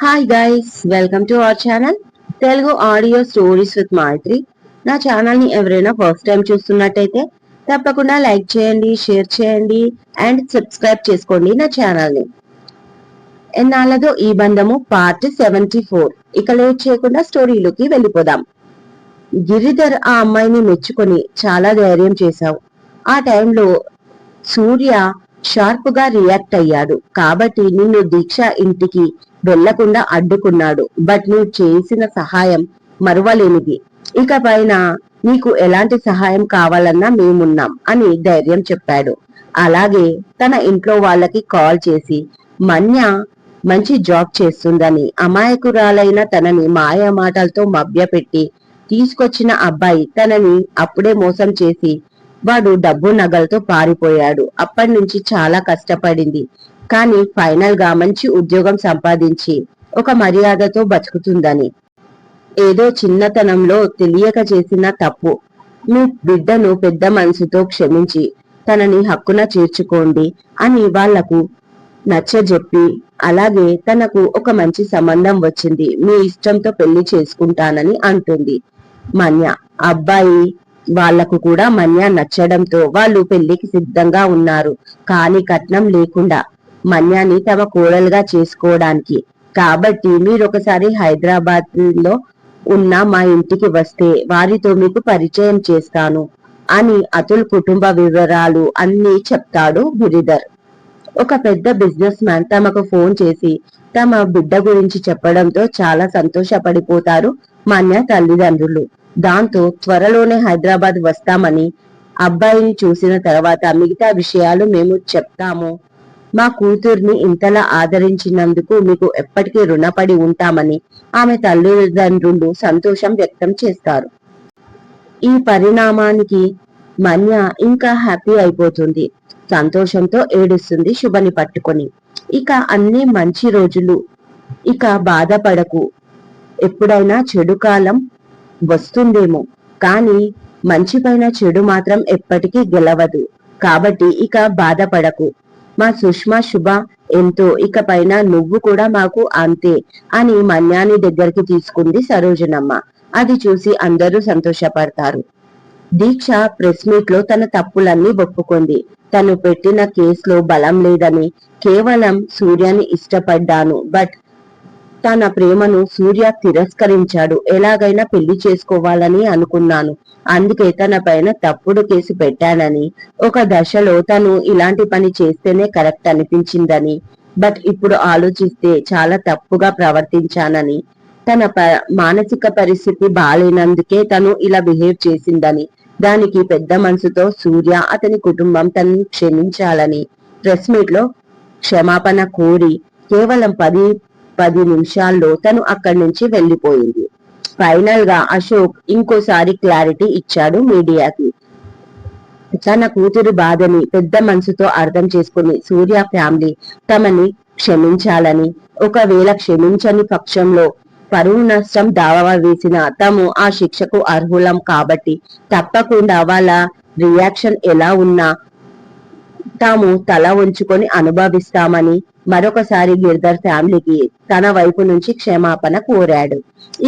Hi guys welcome to our channel Telugu audio stories with Maithri నా ఛానల్ని ఎవరైనా first time చూస్తున్నట్టయితే తప్పకుండా లైక్ చేయండి షేర్ చేయండి అండ్ సబ్స్క్రైబ్ చేసుకోండి నా ఛానల్ని. ఎన్నాళ్ళదో ఈ బంధము పార్ట్ సెవెంటీ ఫోర్ ఇక లేట్ చేయకుండా స్టోరీలోకి వెళ్ళిపోదాం. గిరిధర్ ఆ అమ్మాయిని మెచ్చుకొని చాలా ధైర్యం చేశావు. ఆ టైంలో సూర్య షార్ప్గా రియాక్ట్ అయ్యాడు. కాబట్టి నిన్ను దీక్ష ఇంటికి వెళ్ళకుండా అడ్డుకున్నాడు. బట్ నువ్వు చేసిన సహాయం మరువలేనిది. ఇక పైన నీకు ఎలాంటి సహాయం కావాలన్నా మేమున్నాం అని ధైర్యం చెప్పాడు. అలాగే తన ఇంట్లో వాళ్ళకి కాల్ చేసి మన్య మంచి జాబ్ చేస్తుందని అమాయకురాలైన తనని మాయ మాటలతో మభ్యపెట్టి తీసుకొచ్చిన అబ్బాయి తనని అప్పుడే మోసం చేసి వాడు డబ్బు నగలతో పారిపోయాడు. అప్పటి నుంచి చాలా కష్టపడింది. కానీ ఫైనల్గా మంచి ఉద్యోగం సంపాదించి ఒక మర్యాదతో బతుకుతుందని. ఏదో చిన్నతనంలో తెలియక చేసిన తప్పు. మీ బిడ్డను పెద్ద మనసుతో క్షమించి తనని హక్కున చేర్చుకోండి అని వాళ్ళకు నచ్చజెప్పి అలాగే తనకు ఒక మంచి సంబంధం వచ్చింది మీ ఇష్టంతో పెళ్ళి చేసుకుంటానని అంటుంది. మన్య అబ్బాయి వాళ్ళకు కూడా మన్య నచ్చడంతో వాళ్ళు పెళ్ళికి సిద్ధంగా ఉన్నారు కానీ కట్నం లేకుండా మన్యాని తమ కోడలుగా చేసుకోవడానికి. కాబట్టి మీరు ఒకసారి హైదరాబాద్లో ఉన్న మా ఇంటికి వస్తే వారితో మీకు పరిచయం చేస్తాను అని అతుల్ కుటుంబ వివరాలు అన్ని చెప్తాడు గిరిధర్. ఒక పెద్ద బిజినెస్ మ్యాన్ తమకు ఫోన్ చేసి తమ బిడ్డ గురించి చెప్పడంతో చాలా సంతోషపడిపోతారు మన్య తల్లిదండ్రులు. దాంతో త్వరలోనే హైదరాబాద్ వస్తామని అబ్బాయిని చూసిన తర్వాత మిగతా విషయాలు మేము చెప్తాము. మా కూతుర్ని ఇంతలా ఆదరించినందుకు మీకు ఎప్పటికీ రుణపడి ఉంటామని ఆమె తల్లిదండ్రులు సంతోషం వ్యక్తం చేస్తారు. ఈ పరిణామానికి మన్య ఇంకా హ్యాపీ అయిపోతుంది. సంతోషంతో ఏడుస్తుంది శుభని పట్టుకొని. ఇక అన్ని మంచి రోజులు. ఇక బాధపడకు. ఎప్పుడైనా చెడు కాలం వస్తుందేమో. కానీ మంచి పైన చెడు మాత్రం ఎప్పటికీ గెలవదు. కాబట్టి ఇక బాధపడకు. మా సుష్మా శుభ ఎంతో. ఇక పైన నువ్వు కూడా మాకు అంతే అని మన్యాని దగ్గరికి తీసుకుంది సరోజనమ్మ. అది చూసి అందరూ సంతోషపడతారు. దీక్ష ప్రెస్ మీట్లో తన తప్పులన్నీ ఒప్పుకుంది. తను పెట్టిన కేసులో బలం లేదని కేవలం సూర్యాని ఇష్టపడ్డాను. బట్ తన ప్రేమను సూర్య తిరస్కరించాడు. ఎలాగైనా పెళ్ళి చేసుకోవాలని అనుకున్నాను. అందుకే తన పైన తప్పుడు కేసు పెట్టానని. ఒక దశలో తను ఇలాంటి పని చేస్తేనే కరెక్ట్ అనిపించిందని. బట్ ఇప్పుడు ఆలోచిస్తే చాలా తప్పుగా ప్రవర్తించానని. తన మానసిక పరిస్థితి బాగాలేనందుకే తను ఇలా బిహేవ్ చేసిందని. దానికి పెద్ద మనసుతో సూర్య అతని కుటుంబం తనని క్షమించాలని. ప్రెస్ మీట్లో క్షమాపణ కోరి కేవలం పది పది నిమిషాల్లో తను అక్కడి నుంచి వెళ్ళిపోయింది ఫైనల్గా అశోక్ ఇంకోసారి క్లారిటీ ఇచ్చాడు మీడియాకి. తన కూతురి బాధని పెద్ద మనసుతో అర్థం చేసుకుని సూర్య ఫ్యామిలీ తమని క్షమించాలని ఒకవేళ క్షమించని పక్షంలో పరువు నష్టం దావా వేసిన తాము ఆ శిక్షకు అర్హులం కాబట్టి తప్పకుండా వాళ్ళ రియాక్షన్ ఎలా ఉన్నా తాము తల ఉంచుకొని అనుభవిస్తామని మరొకసారి గిర్ధర్ ఫ్యామిలీకి తన వైపు నుంచి క్షమాపణ కోరాడు.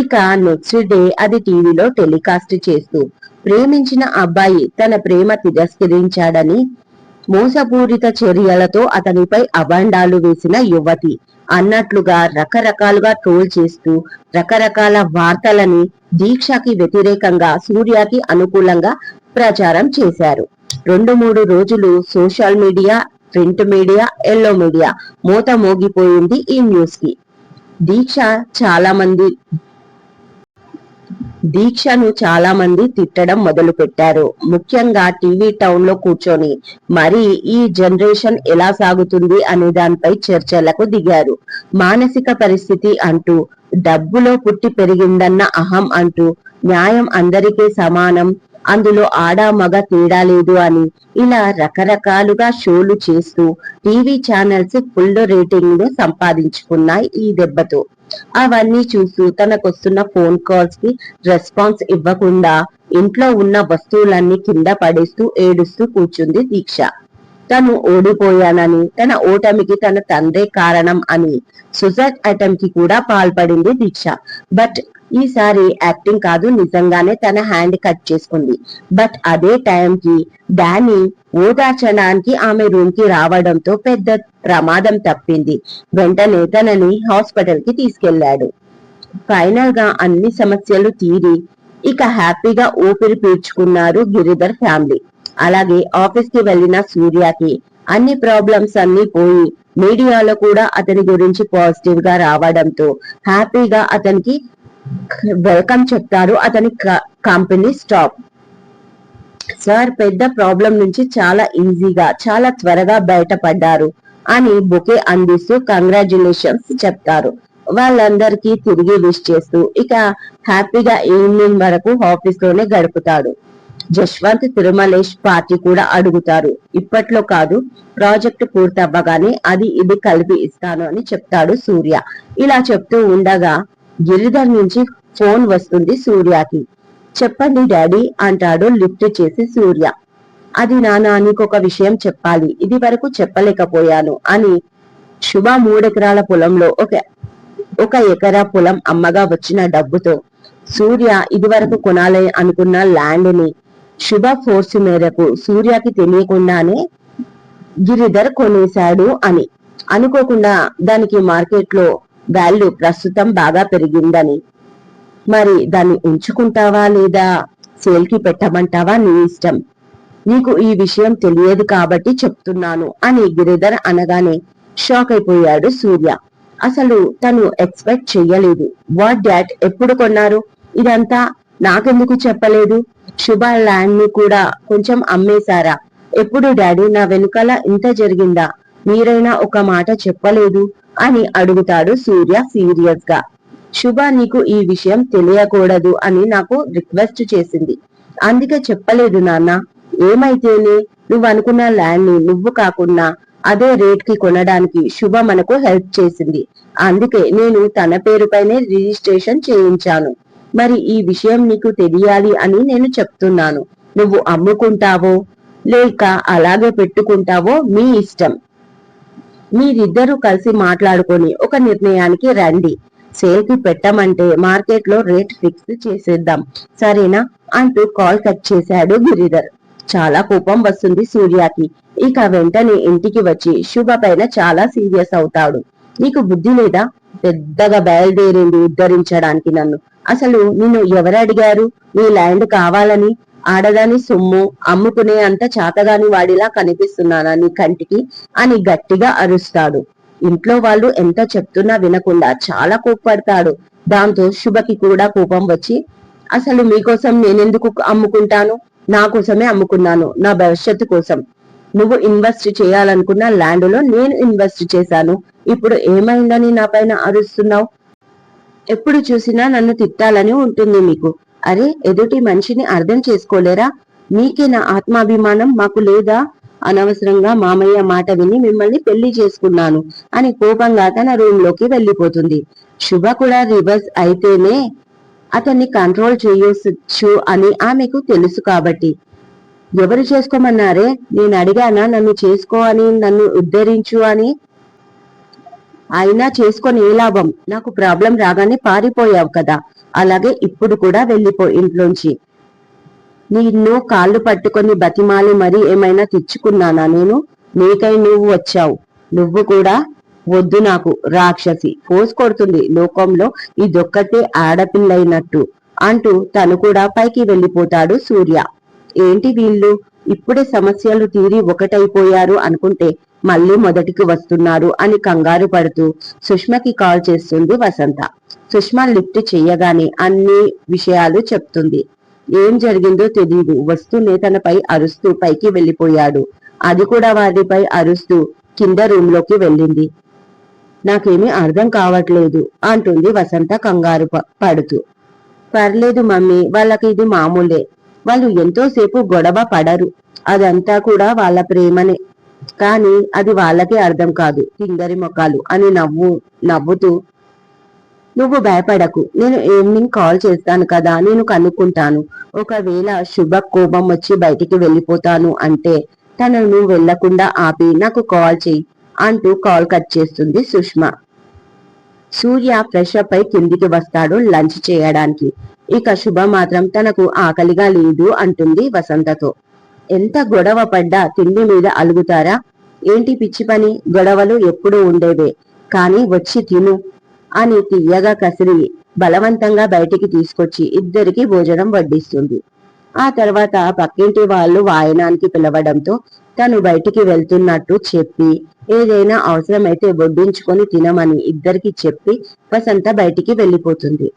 ఇక నెక్స్ట్ డే అది టీవీలో టెలికాస్ట్ చేస్తూ ప్రేమించిన అబ్బాయి తన ప్రేమ తిరస్కరించాడని మోసపూరిత చర్యలతో అతనిపై అభండాలు వేసిన యువతి అన్నట్లుగా రకరకాలుగా ట్రోల్ చేస్తూ రకరకాల వార్తలని దీక్షకి వ్యతిరేకంగా సూర్యకి అనుకూలంగా ప్రచారం చేశారు. రెండు మూడు రోజులు social media print media yellow media. మూత మోగిపోయింది ఈ న్యూస్కి దీక్ష చాలా మంది దీక్షను చాలా మంది తిట్టడం మొదలు పెట్టారు ముఖ్యంగా టీవీ టౌన్లో కూర్చొని. మరి ఈ జనరేషన్ ఎలా సాగుతుంది అనే దానిపై చర్చలకు దిగారు. మానసిక పరిస్థితి అంటూ డబ్బులో పుట్టి పెరిగిందన్న అహం అంటూ న్యాయం అందరికీ సమానం అందులో ఆడ మగ తేడా లేదు అని ఇలా రకరకాలుగా షోలు చేస్తూ టీవీ ఛానల్స్ ఫుల్ రేటింగ్ సంపాదించుకున్నాయి ఈ దెబ్బతో. అవన్నీ చూస్తూ తనకొస్తున్న ఫోన్ కాల్స్కి రెస్పాన్స్ ఇవ్వకుండా ఇంట్లో ఉన్న వస్తువులన్నీ కింద పడేస్తూ ఏడుస్తూ కూర్చుంది దీక్ష. తను ఓడిపోయానని తన ఓటమికి తన తండ్రే కారణం అని సుసైడ్ అటెంప్ట్కి కూడా పాల్పడింది దీక్ష. బట్ ఈసారి యాక్టింగ్ కాదు నిజంగానే తన హ్యాండ్ కట్ చేసుకుంది. బట్ అదే టైంకి డానీ ఓదార్చడానికి ఆమె రూమ్కి రావడంతో పెద్ద ప్రమాదం తప్పింది. వెంటనే తనని హాస్పిటల్కి తీసుకెళ్ళాడు. ఫైనల్గా అన్ని సమస్యలు తీరి ఇక హ్యాపీగా ఊపిరి పీల్చుకున్నారు గిరిధర్ ఫ్యామిలీ. అలాగే ఆఫీస్కి వెళ్ళిన సూర్యకి అన్ని ప్రాబ్లమ్స్ అన్ని పోయి మీడియాలో కూడా అతని గురించి పాజిటివ్గా రావడంతో హ్యాపీగా అతనికి వెల్కమ్ చెప్తారు. అతని కంపెనీ స్టాప్ సార్ పెద్ద ప్రాబ్లం నుంచి చాలా ఈజీగా చాలా త్వరగా బయటపడ్డారు అని బుకే అందిస్తూ కంగ్రాచులేషన్స్ చెప్తారు. వాళ్ళందరికీ తిరిగి విష్ చేస్తూ ఇక హ్యాపీగా ఈవినింగ్ వరకు ఆఫీస్లోనే గడుపుతాడు. జశ్వంత్ తిరుమలేష్ పార్టీ కూడా అడుగుతారు. ఇప్పట్లో కాదు ప్రాజెక్ట్ పూర్తవ్వగానే అది ఇది కలిపి ఇస్తాను అని చెప్తాడు సూర్య. ఇలా చెప్తూ ఉండగా గిరిధర్ నుంచి ఫోన్ వస్తుంది సూర్యకి. చెప్పండి డాడీ అంటాడు లిఫ్ట్ చేసి సూర్య. అది నాన్న నీకొక విషయం చెప్పాలి ఇది వరకు చెప్పలేకపోయాను అని శుభ మూడెకరాల పొలంలో ఒక ఒక ఎకరా పొలం అమ్మగా వచ్చిన డబ్బుతో సూర్య ఇది వరకు కొనాలి అనుకున్న ల్యాండ్ని శుభ ఫోర్స్ మేరకు సూర్యకి తెలియకుండానే గిరిధర్ కొనేశాడు అని. అనుకోకుండా దానికి మార్కెట్లో వాల్యూ ప్రస్తుతం బాగా పెరిగిందని. మరి దాన్ని ఉంచుకుంటావా లేదా? సేల్కి పెట్టమంటావా నీ ఇష్టం? నీకు ఈ విషయం తెలియదు కాబట్టి చెప్తున్నాను అని గిరిధర్ అనగానే షాక్ అయిపోయాడు సూర్య. అసలు తను ఎక్స్పెక్ట్ చెయ్యలేదు. వాట్ డాట్ ఎప్పుడు కొన్నారు? ఇదంతా నాకెందుకు చెప్పలేదు? శుభ ల్యాండ్ని కూడా కొంచెం అమ్మేశారా? ఎప్పుడు డాడీ నా వెనుకల ఇంత జరిగిందా? మీరైనా ఒక మాట చెప్పలేదు? అని అడుగుతాడు సూర్య సీరియస్గా శుభ నీకు ఈ విషయం తెలియకూడదు అని నాకు రిక్వెస్ట్ చేసింది. అందుకే చెప్పలేదు నాన్న. ఏమైతేనే? నువ్వు అనుకున్న ల్యాండ్ని నువ్వు కాకుండా అదే రేట్కి కొనడానికి శుభ మనకు హెల్ప్ చేసింది. అందుకే నేను తన పేరుపైనే రిజిస్ట్రేషన్ చేయించాను. మరి ఈ విషయం నీకు తెలియాలి అని నేను చెప్తున్నాను. నువ్వు అమ్ముకుంటావో లేక అలాగే పెట్టుకుంటావో మీ ఇష్టం. మీరిద్దరూ కలిసి మాట్లాడుకొని ఒక నిర్ణయానికి రండి. సేల్కి పెట్టమంటే మార్కెట్లో రేట్ ఫిక్స్ చేసేద్దాం. సరేనా? అంటూ కాల్ కట్ చేశాడు గిరిధర్. చాలా కోపం వస్తుంది సూర్యకి. ఇక వెంటనే ఇంటికి వచ్చి శుభ పైన చాలా సీరియస్ అవుతాడు. నీకు బుద్ధి లేదా? పెద్దగా బయలుదేరింది ఉద్ధరించడానికి నన్ను. అసలు నిన్ను ఎవరు అడిగారు నీ ల్యాండ్ కావాలని ఆడదాని సొమ్ము అమ్ముకునే అంత చాతగాని వాడిలా కనిపిస్తున్నానా నీ కంటికి? అని గట్టిగా అరుస్తాడు. ఇంట్లో వాళ్ళు ఎంత చెప్తున్నా వినకుండా చాలా కోప్పడతాడు. దాంతో శుభకి కూడా కోపం వచ్చి అసలు మీకోసం నేనెందుకు అమ్ముకుంటాను? నా కోసమే అమ్ముకున్నాను నా భవిష్యత్తు కోసం. నువ్వు ఇన్వెస్ట్ చేయాలనుకున్న ల్యాండ్లో నేను ఇన్వెస్ట్ చేశాను. ఇప్పుడు ఏమైందని నా పైన అరుస్తున్నావు? ఎప్పుడు చూసినా నన్ను తిట్టాలని ఉంటుంది మీకు. అరే ఎదుటి మనిషిని అర్థం చేసుకోలేరా? మీకే నా ఆత్మాభిమానం మాకు లేదా? అనవసరంగా మామయ్య మాట విని మిమ్మల్ని పెళ్ళి చేసుకున్నాను అని కోపంగా తన రూమ్లోకి వెళ్ళిపోతుంది శుభ కూడా రివర్స్ అయితేనే అతన్ని కంట్రోల్ చేయొచ్చు అని ఆమెకు తెలుసు కాబట్టి. ఎవరు చేసుకోమన్నారే? నేను అడిగానా నన్ను చేసుకో అని నన్ను ఉద్ధరించు అని? అయినా చేసుకొని ఏ లాభం? నాకు ప్రాబ్లం రాగానే పారిపోయావు కదా. అలాగే ఇప్పుడు కూడా వెళ్ళిపో ఇంట్లోంచి. నిన్ను కాళ్ళు పట్టుకొని బతిమాలి మరి ఏమైనా తెచ్చుకున్నానా నేను? నీకై నువ్వు వచ్చావు. నువ్వు కూడా వద్దు నాకు రాక్షసి. ఫోర్స్ కొడుతుంది లోకంలో ఇదొక్కటే ఆడపిల్లైనట్టు అంటూ తను కూడా పైకి వెళ్ళిపోతాడు సూర్య. ఏంటి వీళ్ళు? ఇప్పుడే సమస్యలు తీరి ఒకటైపోయారు అనుకుంటే మళ్ళీ మొదటికి వస్తున్నారు అని కంగారు పడుతూ సుష్మకి కాల్ చేస్తుంది వసంత. సుష్మ లిఫ్ట్ చెయ్యగానే అన్ని విషయాలు చెప్తుంది. ఏం జరిగిందో తెలియదు వస్తూనే తనపై అరుస్తూ పైకి వెళ్ళిపోయాడు. అది కూడా వారిపై అరుస్తూ కింద రూమ్లోకి వెళ్ళింది. నాకేమీ అర్థం కావట్లేదు అంటుంది వసంత కంగారు ప- పడుతూ. పర్లేదు మమ్మీ వాళ్ళకి ఇది మామూలే. వాళ్ళు ఎంతోసేపు గొడవ పడరు. అదంతా కూడా వాళ్ళ ప్రేమనే. కానీ అది వాళ్ళకే అర్థం కాదు. కిందరి మొక్కలు అని నవ్వు నవ్వుతూ నువ్వు భయపడకు. నేను ఈవినింగ్ కాల్ చేస్తాను కదా నేను కనుక్కుంటాను. ఒకవేళ శుభ కోపం వచ్చి బయటికి వెళ్ళిపోతాను అంటే తనను వెళ్ళకుండా ఆపి నాకు కాల్ చెయ్యి అంటూ కాల్ కట్ చేస్తుంది సుష్మా. సూర్య ఫ్రెష్ అప్ అయి కిందికి వస్తాడు లంచ్ చేయడానికి. ఇక శుభ మాత్రం తనకు ఆకలిగా లేదు అంటుంది వసంతతో. ఎంత గొడవ పడ్డా తిండి మీద అలుగుతారా? ఏంటి పిచ్చి పని? గొడవలు ఎప్పుడూ ఉండేవే. కానీ వచ్చి తిను అని తీయగా కసిరి బలవంతంగా బయటికి తీసుకొచ్చి ఇద్దరికి భోజనం వడ్డిస్తుంది. ఆ తర్వాత పక్కింటి వాళ్ళు వాయనానికి పిలవడంతో తను బయటికి వెళ్తున్నట్టు చెప్పి ఏదైనా అవసరమైతే వడ్డించుకొని తినమని ఇద్దరికి చెప్పి వసంత బయటికి వెళ్ళిపోతుంది.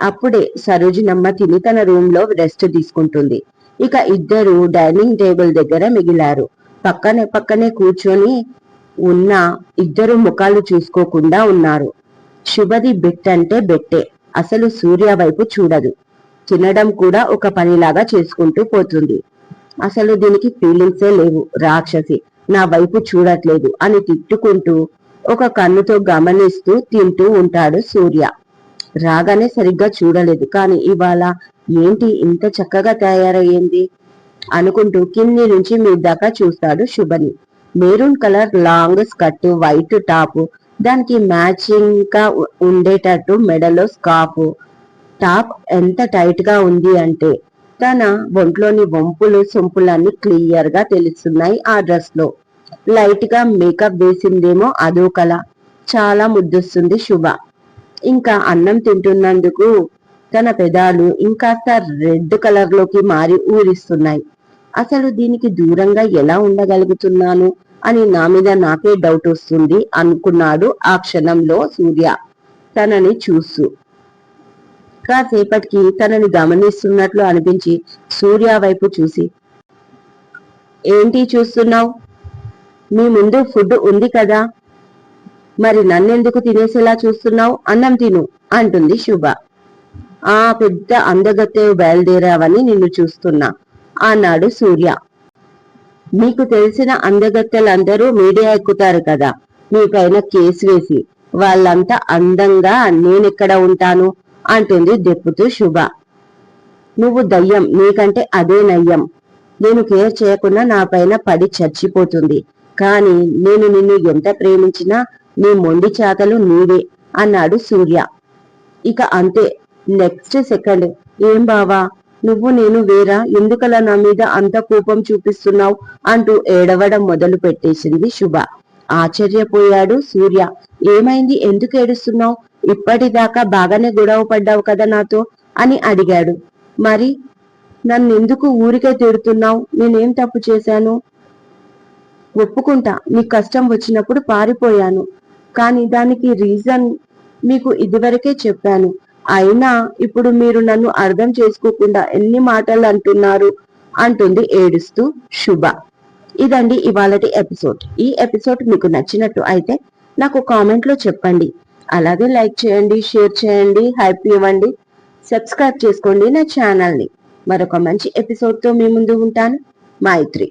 అప్పుడే సరోజినమ్మ తిని తన రూమ్లో రెస్ట్ తీసుకుంటుంది. ఇక ఇద్దరు డైనింగ్ టేబుల్ దగ్గర మిగిలారు. పక్కనే పక్కనే కూర్చొని ఉన్న ఇద్దరు ముఖాలు చూసుకోకుండా ఉన్నారు. శుభది బెట్ అంటే బెట్టే. అసలు సూర్య వైపు చూడదు. తినడం కూడా ఒక పనిలాగా చేసుకుంటూ పోతుంది. అసలు దీనికి ఫీలింగ్సే లేవు. రాక్షసి నా వైపు చూడట్లేదు అని తిట్టుకుంటూ ఒక కన్నుతో గమనిస్తూ తింటూ ఉంటాడు సూర్య. రాగానే సరిగ్గా చూడలేదు. కానీ ఇవాళ ఏంటి ఇంత చక్కగా తయారయ్యింది? అనుకుంటూ కింది నుంచి మీ దాకా చూస్తాడు శుభని. Maroon colour long skirt white top దానికి మ్యాచింగ్గా ఉండేటట్టు మెడలో స్కార్ఫ్. టాప్ ఎంత టైట్గా ఉంది అంటే తన ఒంట్లోని వంపులు సొంపులన్నీ క్లియర్గా తెలుస్తున్నాయి ఆ డ్రెస్లో లైట్గా మేకప్ వేసిందేమో అదో కల. చాలా ముద్దొస్తుంది శుభ. ఇంకా అన్నం తింటున్నందుకు తన పెదాలు ఇంకాస్త రెడ్ కలర్లోకి మారి ఊరిస్తున్నాయి. అసలు దీనికి దూరంగా ఎలా ఉండగలుగుతున్నాను అని నా మీద నాకే డౌట్ వస్తుంది అనుకున్నాడు ఆ క్షణంలో సూర్య. తనని చూస్తూ. కాసేపటికి తనని గమనిస్తున్నట్లు అనిపించి సూర్య వైపు చూసి. ఏంటి చూస్తున్నావు? మీ ముందు ఫుడ్ ఉంది కదా. మరి నన్నెందుకు తినేసేలా చూస్తున్నావు? అన్నం తిను అంటుంది శుభ. ఆ పెద్ద అందగత్తె బయలుదేరావని నిన్ను చూస్తున్నా అన్నాడు సూర్య. మీకు తెలిసిన అందగత్తెలందరూ మీడియా ఎక్కుతారు కదా మీపైన కేసు వేసి వాళ్ళంతా అందంగా నేనెక్కడ ఉంటాను? అంటుంది దెప్పుతూ శుభ. నువ్వు దయ్యం నీకంటే అదే నయ్యం. నేను కేర్ చేయకుండా నా పైన పడి చచ్చిపోతుంది. కానీ నేను నిన్ను ఎంత ప్రేమించినా నీ మొండి చేతలు నీవే అన్నాడు సూర్య. ఇక అంతే నెక్స్ట్ సెకండ్. ఏం బావా? నువ్వు నేను వేరా? ఎందుకలా నా మీద అంత కోపం చూపిస్తున్నావు? అంటూ ఏడవడం మొదలు పెట్టేసింది శుభ. ఆశ్చర్యపోయాడు సూర్య. ఏమైంది? ఎందుకు ఏడుస్తున్నావు? ఇప్పటిదాకా బాగానే గొడవ పడ్డావు కదా నాతో? అని అడిగాడు. మరి నన్నెందుకు ఊరికే తిడుతున్నావు? నేనేం తప్పు చేశాను? ఒప్పుకుంటా. నీ కష్టం వచ్చినప్పుడు పారిపోయాను. కానీ దానికి రీజన్ మీకు ఇదివరకే చెప్పాను. అయినా ఇప్పుడు మీరు నన్ను అర్థం చేసుకోకుండా ఎన్ని మాటలు అంటున్నారు? అంటుంది ఏడుస్తూ శుభ. ఇదండి ఇవాళటి ఎపిసోడ్. ఈ ఎపిసోడ్ మీకు నచ్చినట్టు అయితే నాకు కామెంట్లో చెప్పండి. అలాగే లైక్ చేయండి షేర్ చేయండి హైప్ ఇవ్వండి. సబ్స్క్రైబ్ చేసుకోండి నా ఛానల్ని. మరొక మంచి ఎపిసోడ్తో మీ ముందు ఉంటాను. మైత్రి.